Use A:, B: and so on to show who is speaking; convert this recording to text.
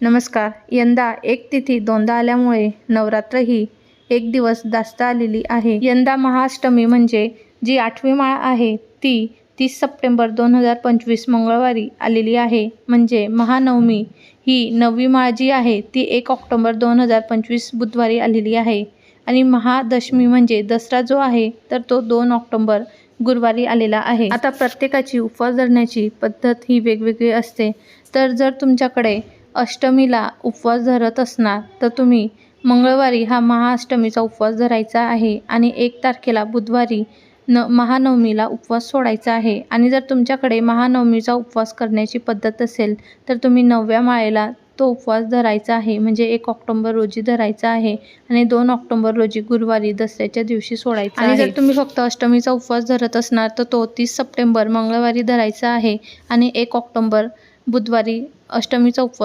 A: नमस्कार. यंदा एक तिथी दोनदा आल्यामुळे नवरात्र ही एक दिवस जास्त आलेली आहे. यंदा महाअष्टमी म्हणजे जी आठवी माळ आहे ती तीस सप्टेंबर दोन हजार पंचवीस मंगळवारी आलेली आहे. म्हणजे महानवमी ही नववी माळ जी आहे ती एक ऑक्टोंबर दोन हजार पंचवीस बुधवारी आलेली आहे. आणि महादशमी म्हणजे दसरा जो आहे तर तो दोन ऑक्टोंबर गुरुवारी आलेला आहे. आता प्रत्येकाची उपवास धरण्याची पद्धत ही वेगवेगळी असते. तर जर तुमच्याकडे अष्टमीला उपवास धरत असणार तर तुम्ही मंगळवारी हा महाअष्टमीचा उपवास धरायचा आहे आणि एक तारखेला बुधवारी न महानवमीला उपवास सोडायचा आहे. आणि जर तुमच्याकडे महानवमीचा उपवास करण्याची पद्धत असेल तर तुम्ही नवव्या माळेला तो उपवास धरायचा आहे. म्हणजे एक ऑक्टोंबर रोजी धरायचा आहे आणि दोन ऑक्टोंबर रोजी गुरुवारी दसऱ्याच्या दिवशी सोडायचा आणि जर तुम्ही फक्त अष्टमीचा उपवास धरत असणार तर तो तीस सप्टेंबर मंगळवारी धरायचा आहे. आणि एक ऑक्टोंबर बुधवारी अष्टमीचा उपवास